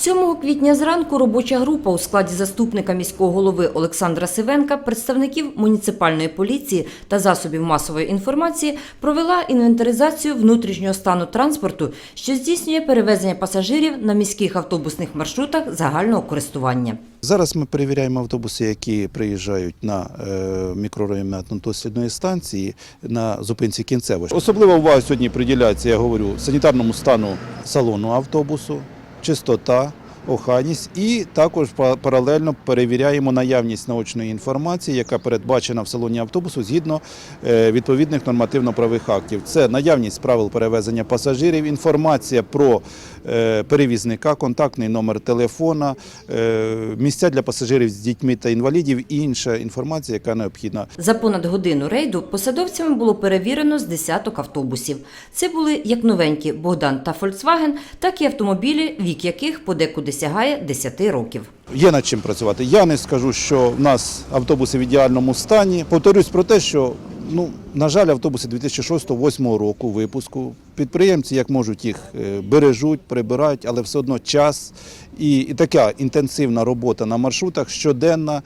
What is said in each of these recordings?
7 квітня зранку робоча група у складі заступника міського голови Олександра Сивенка, представників муніципальної поліції та засобів масової інформації провела інвентаризацію внутрішнього стану транспорту, що здійснює перевезення пасажирів на міських автобусних маршрутах загального користування. Зараз ми перевіряємо автобуси, які приїжджають на е, мікрорайон дослідної станції на зупинці кінцевої. Особлива увага сьогодні приділяється, я говорю, санітарному стану салону автобусу, чистота, охайність і також па- паралельно перевіряємо наявність наочної інформації, яка передбачена в салоні автобусу згідно е, відповідних нормативно-правових актів. Це наявність правил перевезення пасажирів, інформація про е, перевізника, контактний номер телефона, е, місця для пасажирів з дітьми та інвалідів і інша інформація, яка необхідна. За понад годину рейду посадовцями було перевірено з десяток автобусів. Це були як новенькі Богдан та Фольксваген, так і автомобілі, вік яких подекуди сягає 10 років. Є над чим працювати. Я не скажу, що в нас автобуси в ідеальному стані. Повторюсь про те, що ну на жаль, автобуси 2006-2008 року випуску. Підприємці, як можуть, їх е, бережуть, прибирають, але все одно час і, і така інтенсивна робота на маршрутах щоденна.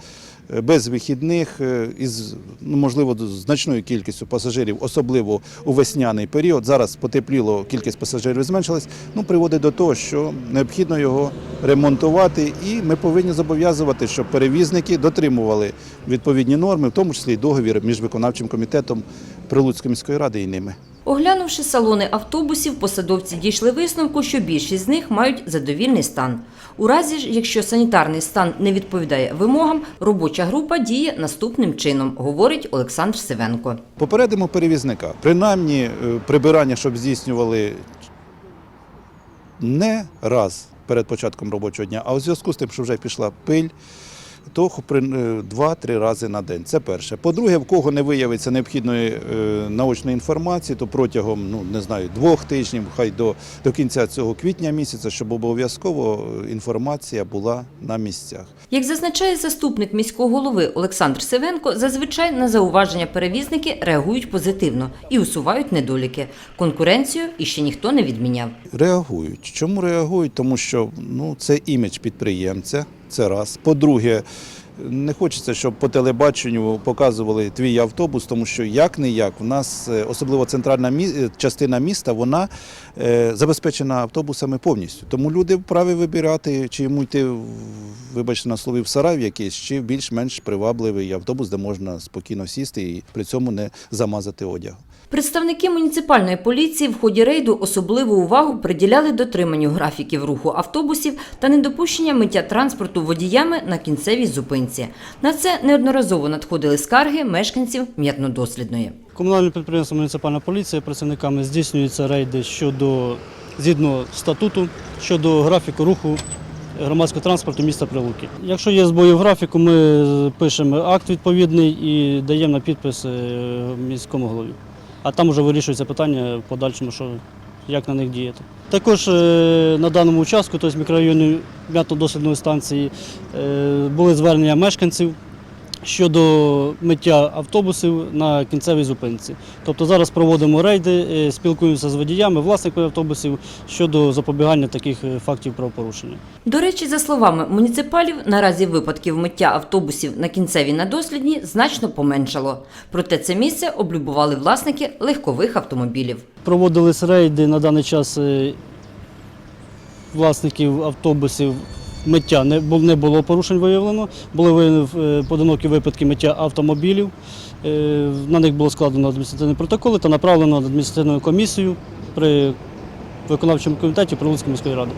Без вихідних е, із ну, можливо значною кількістю пасажирів, особливо у весняний період. Зараз потепліло, кількість пасажирів зменшилась. Ну приводить до того, що необхідно його ремонтувати, і ми повинні зобов'язувати, щоб перевізники дотримували відповідні норми, в тому числі й договір між виконавчим комітетом Прилуцької міської ради і ними. Оглянувши салони автобусів, посадовці дійшли висновку, що більшість з них мають задовільний стан. У разі ж, якщо санітарний стан не відповідає вимогам, робоча група діє наступним чином, говорить Олександр Сивенко. Попередимо перевізника. Принаймні е, прибирання, щоб здійснювали не раз перед початком робочого дня, а у зв'язку з тим, що вже пішла пиль, то хо- при- е, два-три рази на день. Це перше. По-друге, в кого не виявиться необхідної е, наочної інформації, то протягом ну не знаю двох тижнів, хай до, до кінця цього квітня місяця, щоб обов'язково е, інформація була на місцях. Як зазначає заступник міського голови Олександр Сивенко, зазвичай на зауваження перевізники реагують позитивно і усувають недоліки. Конкуренцію іще ніхто не відміняв. Реагують. Чому реагують? Тому що ну, це імідж підприємця, це раз. По-друге, не хочеться, щоб по телебаченню показували твій автобус, тому що як не як, в нас е, особливо центральна мі- е, частина міста, вона е, забезпечена автобусами повністю. Тому люди вправі вибирати, чи йому йти, в- вибачте на слові, в сарай в якийсь, чи більш-менш привабливий автобус, де можна спокійно сісти і при цьому не замазати одяг. Представники муніципальної поліції в ході рейду особливу увагу приділяли дотриманню графіків руху автобусів та недопущення миття транспорту водіями на кінцевій зупинці. На це неодноразово надходили скарги мешканців м'ятнодослідної. Комунальне підприємство Муніципальна поліція працівниками здійснюються рейди щодо згідно статуту щодо графіку руху громадського транспорту міста Прилуки. Якщо є збої в графіку, ми пишемо акт відповідний і даємо на підпис е, міському голові. А там вже вирішується питання в подальшому, що як на них діяти. Також е, на даному участку, тобто мікрорайоні м'ятно-дослідної станції, е, були звернення мешканців щодо миття автобусів на кінцевій зупинці. Тобто зараз проводимо рейди, е, спілкуємося з водіями, власниками автобусів щодо запобігання таких е, фактів правопорушення. До речі, за словами муніципалів, наразі випадків миття автобусів на кінцевій на дослідній значно поменшало. Проте це місце облюбували власники легкових автомобілів. Проводились рейди на даний час е, власників автобусів. Миття не бу- не було порушень виявлено. Були виявлені е, поодинокі випадки миття автомобілів. Е, На них було складено адміністративні протоколи та направлено на адміністративну комісію при виконавчому комітеті Прилуцької міської ради.